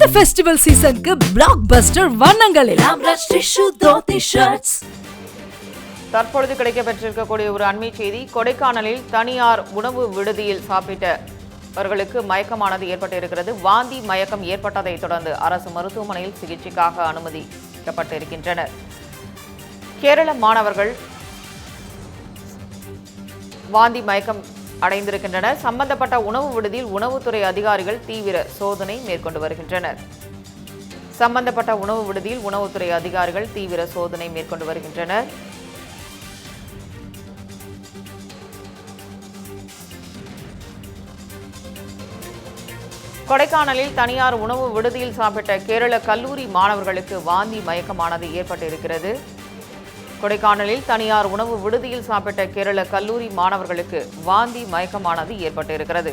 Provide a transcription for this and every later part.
இந்த ஃபெஸ்டிவல் சீசனுக்கு பிளாக் பஸ்டர் வண்ணங்களில் தற்பொழுது கிடைக்கப்பெற்றிருக்கக்கூடிய ஒரு அண்மை செய்தி கொடைக்கானலில் தனியார் உணவு விடுதியில் சாப்பிட்டவர்களுக்கு மயக்கமானது ஏற்பட்டிருக்கிறது. வாந்தி மயக்கம் ஏற்பட்டதை தொடர்ந்து அரசு மருத்துவமனையில் சிகிச்சைக்காக அனுமதிக்கப்பட்டிருக்கின்றனர். கேரள மாணவர்கள் வாந்தி மயக்கம் அடைந்திருக்கின்றனர் சம்பந்தப்பட்ட உணவு விடுதியில் உணவுத்துறை அதிகாரிகள் தீவிர சோதனை மேற்கொண்டு வருகின்றனர். சம்பந்தப்பட்ட உணவு விடுதியில் உணவுத்துறை அதிகாரிகள் தீவிர சோதனை மேற்கொண்டு வருகின்றனர். கொடைக்கானலில் தனியார் உணவு விடுதியில் சாப்பிட்ட கேரள கல்லூரி மாணவர்களுக்கு வாந்தி மயக்கமானது ஏற்பட்டிருக்கிறது. கொடைக்கானலில் தனியார் உணவு விடுதியில் சாப்பிட்ட கேரள கல்லூரி மாணவர்களுக்கு வாந்தி மயக்கமானது ஏற்பட்டிருக்கிறது.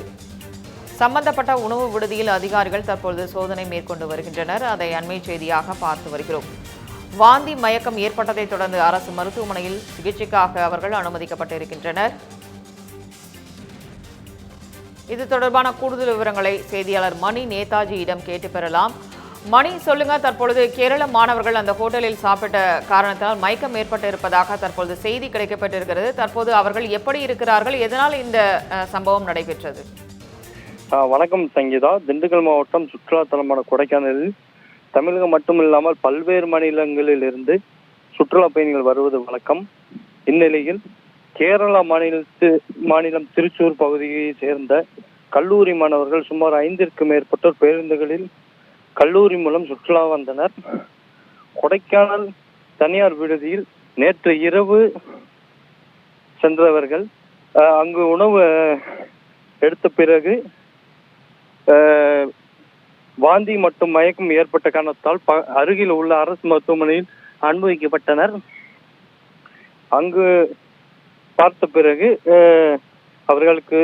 சம்பந்தப்பட்ட உணவு விடுதியில் அதிகாரிகள் தற்பொழுது சோதனை மேற்கொண்டு வருகின்றனர். அதை அண்மை செய்தியாக பார்த்து வருகிறோம். வாந்தி மயக்கம் ஏற்பட்டதைத் தொடர்ந்து அரசு மருத்துவமனையில் சிகிச்சைக்காக அவர்கள் அனுமதிக்கப்பட்டிருக்கின்றனர். இது தொடர்பான கூடுதல் விவரங்களை செய்தியாளர் மணி நேதாஜியிடம் கேட்டு பெறலாம். மணி சொல்லுங்க. தற்பொழுது கேரள மாணவர்கள் அந்த ஹோட்டலில் சாப்பிட்ட காரணத்தால் மயக்கம் ஏற்பட்டு இருப்பதாக தற்பொழுது செய்தி கிடைக்கப்பட்டிருக்கிறது. தற்போது அவர்கள் எப்படி இருக்கிறார்கள்? எதனால் இந்த சம்பவம் நடைபெற்றது? வணக்கம் சங்கீதா. திண்டுக்கல் மாவட்டம் சுற்றுலா தலமான கொடைக்கானலில் தமிழகம் மட்டுமில்லாமல் பல்வேறு மாநிலங்களில் இருந்து சுற்றுலா பயணிகள் வருவது வழக்கம். இந்நிலையில் கேரளா மாநிலத்து மாநிலம் திருச்சூர் பகுதியை சேர்ந்த கல்லூரி மாணவர்கள் சுமார் ஐந்திற்கு மேற்பட்டோர் பேருந்துகளில் கல்லூரி மூலம் சுற்றுலா வந்தனர். கொடைக்கானல் தனியார் விடுதியில் நேற்று இரவு சென்றவர்கள் அங்கு உணவு எடுத்த பிறகு வாந்தி மற்றும் மயக்கம் ஏற்பட்ட காரணத்தால் ப அருகில் உள்ள அரசு மருத்துவமனையில் அனுபவிக்கப்பட்டனர். அங்கு பார்த்த பிறகு அஹ், அவர்களுக்கு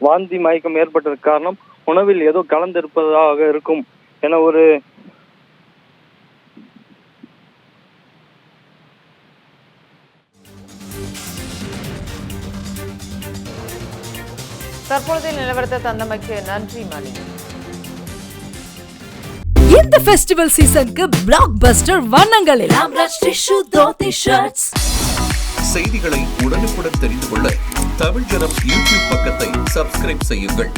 வாந்தி மயக்கம் ஏற்பட்டதற்கு காரணம் உணவில் ஏதோ கலந்திருப்பதாக இருக்கும் என ஒரு தற்பொழுது நிலவரத்தை தந்தமைக்கு நன்றி மணி இந்த ஃபெஸ்டிவல் சீசனுக்கு பிளாக் பஸ்டர் தோத்தி ஷர்ட்ஸ் செய்திகளை உடனுக்குடன் தெரிந்து கொள்ள தமிழ் ஜனம் யூடியூப் பக்கத்தை சப்ஸ்கிரைப் செய்யுங்கள்.